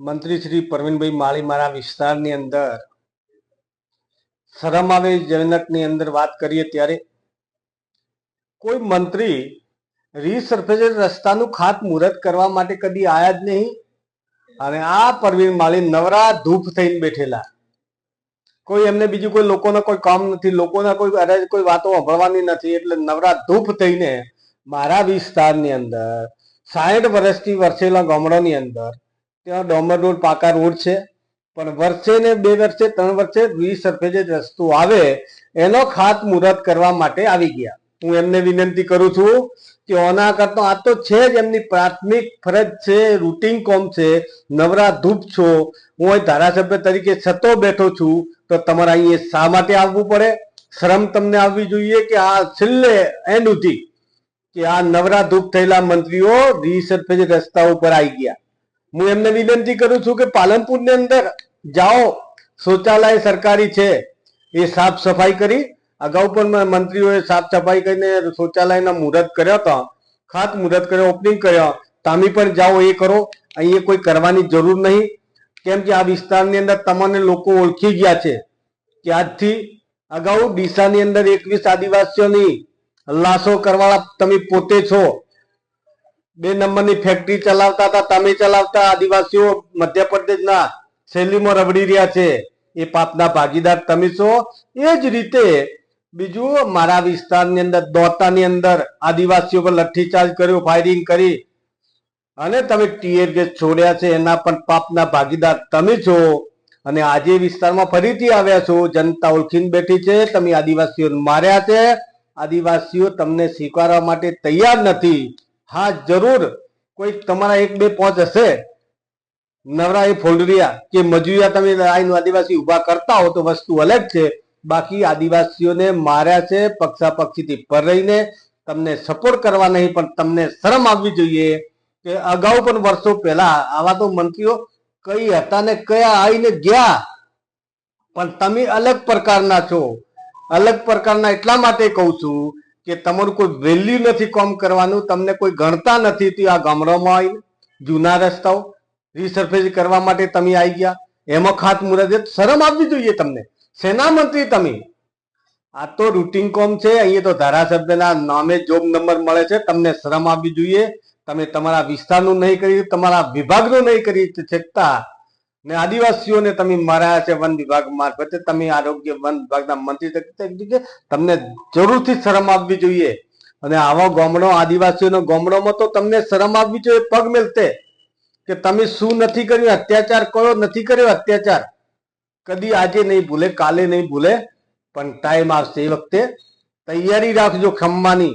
મંત્રી શ્રી પ્રવીણભાઈ માળી મારા વિસ્તારની અંદર શરમ આવે જનકની અંદર વાત કરીએ ત્યારે કોઈ મંત્રી રીસર્ફેસ રસ્તાનું ખાત મુહૂર્ત કરવા માટે કદી આયા જ નહીં અને આ પરવીન માળી નવરા ધૂપ થઈને બેઠેલા. કોઈ એમને બીજું કોઈ લોકોને કોઈ કામ નથી, લોકોના કોઈ અરે કોઈ વાતો સાંભળવાની નથી, એટલે નવરા ધૂપ થઈને મારા વિસ્તારની અંદર સાઠ વર્ષથી વરસેલા ગામડાની અંદર ત્યાં ડોમર રોડ પાકા રોડ છે. પણ વર્ષે ને બે વર્ષે, ત્રણ વર્ષે રીસર્ફેજ રસ્તો આવે, એનો ખાત મુહૂર્ત કરવા માટે આવી ગયા. હું એમને વિનંતી કરું છું કે ઓના કરતા આ તો છે જ એમની પ્રાથમિક ફરજ છે, રૂટિન કોમ છે, નવરા ધૂપ છો. હું અહીં ધારાસભ્ય તરીકે છતો બેઠો છું, તો તમારે અહીંયા શા માટે આવવું પડે? શરમ તમને આવવી જોઈએ કે આ છેલ્લે એન્ડ સુધી કે આ નવરા ધૂપ થયેલા મંત્રીઓ રીસર્ફેજ રસ્તા ઉપર આવી ગયા? હું એમને વિનંતી કરું છું કે પાલનપુરની અંદર જાઓ. શૌચાલય સરકારી છે. એ સાફ સફાઈ કરી. અગાઉ પણ મંત્રીઓએ સાફ સફાઈ કરીને શૌચાલયના મુહૂર્ત કર્યો હતો. ખાત મુહૂર્ત કર્યો ઓપનિંગ કર્યો. તમે પણ જાઓ, એ કરો. અહીંયા કોઈ કરવાની જરૂર નહીં. કેમ કે આ વિસ્તારની અંદર તમને લોકો ઓળખી ગયા છે. કે આજથી અગાઉ ડીસાની અંદર એકવીસ આદિવાસીઓની લાશો કરવાળા તમે પોતે છો. બે નંબરની ફેક્ટરી ચલાવતા હતા, તમે ચલાવતા આદિવાસીઓ મધ્યપ્રદેશના શૈલીમાં રબડી રહ્યા છે. એ પાપના ભાગીદાર તમે છો. એ જ રીતે બીજું મારા વિસ્તારની અંદર, દોતાની અંદર આદિવાસીઓ પર લઠ્ઠીચાર્જ કર્યો ફાયરિંગ કરી. અને તમે ટીયર ગેસ છોડ્યા છે, એના પણ પાપના ભાગીદાર તમે છો. અને આજે વિસ્તારમાં ફરીથી આવ્યા છો. જનતા ઓળખીને બેઠી છે. તમે આદિવાસીઓ માર્યા છે. આદિવાસીઓ તમને સ્વીકારવા માટે તૈયાર નથી. હા, જરૂર. કોઈ તમારા એક બે પોચ હશે. નવરા એ ફોલરિયા કે મજૂરિયા તમે આઈને આદિવાસી ઊભા કરતા હો તો વસ્તુ અલગ છે. બાકી આદિવાસીઓને માર્યા છે, પક્ષાપક્ષીથી પર રહીને તમને સપોર્ટ કરવા નહીં, પણ તમને શરમ આવવી જોઈએ કે અગાઉ પણ વર્ષો પહેલા આવા તો મંત્રીઓ કઈ હતા ને કયા આવીને ગયા. પણ તમે અલગ પ્રકારના છો. અલગ પ્રકારના એટલા માટે કહું છું કે તમારું કોઈ વેલ્યુ નથી કોમ કરવાનું, તમને કોઈ ગણતા નથી, તે આ ગામડામાં આવીને જૂના રસ્તાઓ રિસર્ફેસ કરવા માટે તમે આવી ગયા. એમાં ખાત મુહૂર્ત શરમ આવવી જોઈએ તમને. સેના મંત્રી તમે? આ તો રૂટિન કોમ છે. અહીંયા તો ધારાસભ્યના નામે જોબ નંબર મળે છે. તમને શરમ આવવી જોઈએ. તમે તમારા વિસ્તારનું નહીં કરી, તમારા વિભાગનું નહીં કરી શકતા. ને આદિવાસીઓને તમે માર્યા છે વન વિભાગ મારફતે તમે આરોગ્ય વન વિભાગના મંત્રી તરીકે તમને જરૂરથી શરમ આવવી જોઈએ. અને આવા ગામડો, આદિવાસીઓનો ગામડોમાં તો તમને શરમ આવવી જોઈએ, પગ મેલતે. કે તમે શું નથી કર્યું, અત્યાચાર કયો નથી કર્યો અત્યાચાર? કદી આજે નહીં ભૂલે, કાલે નહીં ભૂલે, પણ ટાઈમ આવશે એ વખતે. તૈયારી રાખજો ખમવાની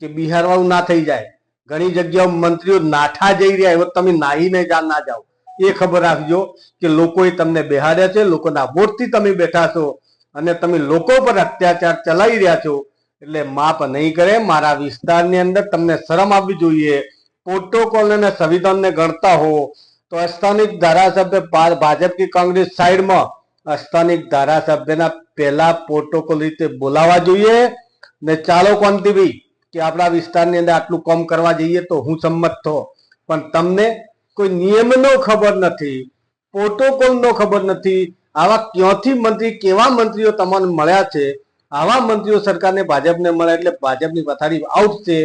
કે બિહાર વાળું ના થઈ જાય. ઘણી જગ્યાઓ મંત્રીઓ નાઠા જઈ રહ્યા, એવો તમે નાહીને જા, ના જાઓ. એ ખબર રાખજો કે લોકોએ તમને બેહાડ્યા છે, લોકોના વોટથી તમે બેઠા છો અને તમે લોકો પર અત્યાચાર ચલાવી રહ્યા છો. એટલે માફ નહીં કરે, મારા વિસ્તારની અંદર તમને શરમ આવવી જોઈએ. પ્રોટોકોલ અને સંવિધાનને ગણતા હો તો સ્થાનિક ધારાસભ્ય ભાજપ કે કોંગ્રેસ સાઈડમાં સ્થાનિક ધારાસભ્યના પહેલા પ્રોટોકોલ રીતે બોલાવા જોઈએ. ને ચાલો કોંતીભાઈ કે આપણા વિસ્તારની અંદર આટલું કામ કરવા જઈએ તો હું સંમત થો. પણ તમને કોઈ નિયમનો ખબર નથી, પ્રોટોકોલનો ખબર નથી. આવા ક્યાંથી મંત્રી, કેવા મંત્રીઓ તમને મળ્યા છે? આવા મંત્રીઓ સરકારને ભાજપને મળે એટલે ભાજપની પથારી આઉટ છે.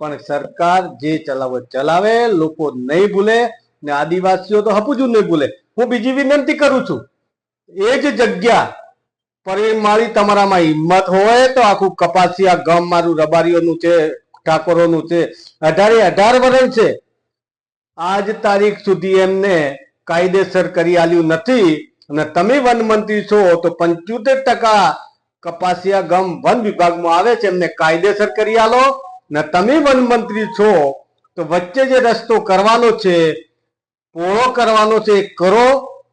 પણ સરકાર જે ચલાવે ચલાવે, લોકો નહીં ભૂલે ને આદિવાસીઓ તો હપુજું નહીં ભૂલે. હું બીજી વિનંતી કરું છું, એ જ જગ્યા પરિમાળી માળી તમારામાં હિંમત હોય તો આખું કપાસિયા ગામ મારું રબારીઓનું છે, ઠાકોરોનું છે. અઢારે અઢાર વર્ષ છે. આજ તારીખ સુધી એમને કાયદેસર કરી આલ્યું નથી. અને તમે વન મંત્રી છો તો પંચોતેર ટકા કપાસિયા ગમ વન વિભાગમાં આવે છે, એમને કાયદેસર કરી આલો. ને તમે વન મંત્રી છો તો વચ્ચે જે રસ્તો કરવાનો છે, પોળો કરવાનો છે કરો.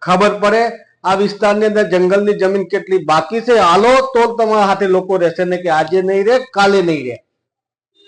ખબર પડે, આ વિસ્તારની અંદર જંગલની જમીન કેટલી બાકી છે, હાલો તો તમારા હાથે લોકો રહેશે ને કે આજે નહીં રહે, કાલે નહીં રહે.